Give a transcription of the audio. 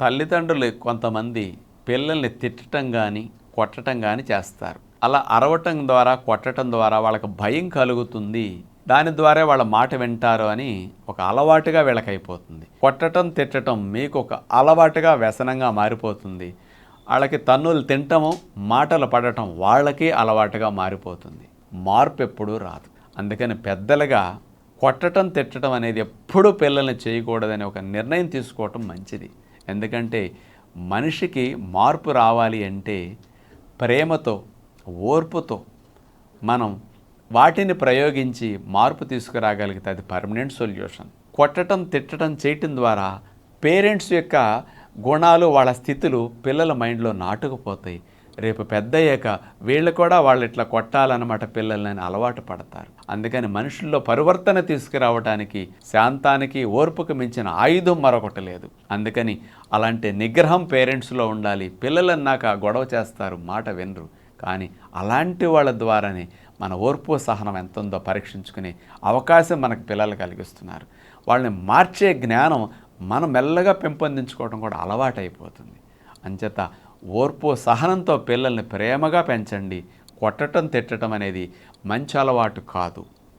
తల్లిదండ్రులు కొంతమంది పిల్లల్ని తిట్టడం కానీ కొట్టడం కానీ చేస్తారు. అలా అరవటం ద్వారా కొట్టడం ద్వారా వాళ్ళకి భయం కలుగుతుంది. దాని ద్వారా వాళ్ళ మాట వింటారు అని ఒక అలవాటుగా వీళ్ళకైపోతుంది. కొట్టటం తిట్టటం మీకు ఒక అలవాటుగా వ్యసనంగా మారిపోతుంది. వాళ్ళకి తన్నులు తింటము మాటలు పడటం వాళ్ళకి అలవాటుగా మారిపోతుంది. మార్పు ఎప్పుడూ రాదు. అందుకని పెద్దలుగా కొట్టటం తిట్టడం అనేది ఎప్పుడూ పిల్లల్ని చేయకూడదని ఒక నిర్ణయం తీసుకోవటం మంచిది. ఎందుకంటే మనిషికి మార్పు రావాలి అంటే ప్రేమతో ఓర్పుతో మనం వాటిని ప్రయోగించి మార్పు తీసుకురాగలిగితే అది పర్మనెంట్ సొల్యూషన్. కొట్టడం తిట్టడం చేయటం ద్వారా పేరెంట్స్ యొక్క గుణాలు వాళ్ళ స్థితులు పిల్లల మైండ్లో నాటుకుపోతాయి. రేపు పెద్ద అయ్యాక వీళ్ళు కూడా వాళ్ళు ఇట్లా కొట్టాలన్నమాట పిల్లల్ని అలవాటు పడతారు. అందుకని మనుషుల్లో పరివర్తన తీసుకురావడానికి శాంతానికి ఓర్పుకు మించిన ఆయుధం మరొకటి లేదు. అందుకని అలాంటి నిగ్రహం పేరెంట్స్లో ఉండాలి. పిల్లలన్నాక గొడవ చేస్తారు మాట వినరు. కానీ అలాంటి వాళ్ళ ద్వారానే మన ఓర్పు సహనం ఎంత ఉందో పరీక్షించుకునే అవకాశం మనకు పిల్లలు కలిగిస్తున్నారు. వాళ్ళని మార్చే జ్ఞానం మనం మెల్లగా పెంపొందించుకోవడం కూడా అలవాటైపోతుంది. అంచేత ఓర్పు సహనంతో పిల్లల్ని ప్రేమగా పెంచండి. కొట్టటం తిట్టడం అనేది మంచి అలవాటు కాదు.